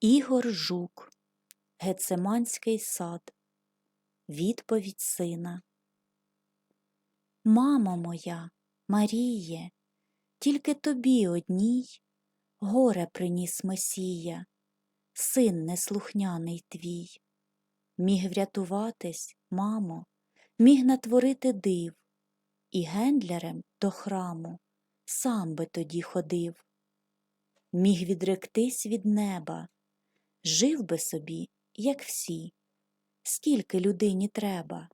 Ігор Жук Гецеманський сад Відповідь сина Мамо моя, Маріє, тільки тобі одній горе приніс Месія, син неслухняний твій. Міг врятуватись, мамо, міг натворити див, і гендлярем до храму сам би тоді ходив. Міг відректись від неба, жив би собі, як всі. Скільки людині треба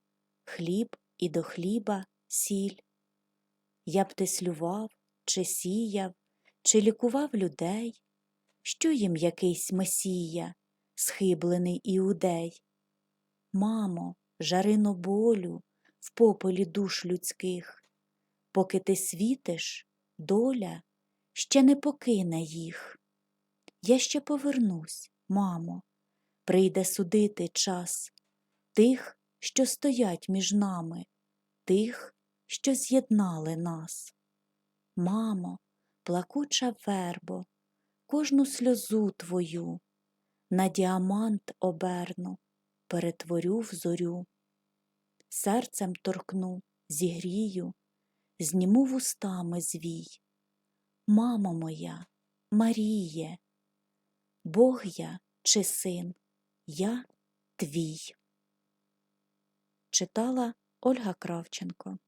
хліб і до хліба сіль. Я б теслював, чи сіяв, чи лікував людей, що їм якийсь месія, схиблений іудей. Мамо, жарино болю в пополі душ людських, поки ти світиш, доля ще не покине їх. Я ще повернусь, мамо, прийде судити час тих, що стоять між нами, тих, що з'єднали нас. Мамо, плакуча вербо, кожну сльозу твою на діамант оберну, перетворю в зорю. Серцем торкну, зігрію, зніму вустами звій. Мамо моя, Маріє, Бог я чи син, я твій. Читала Ольга Кравченко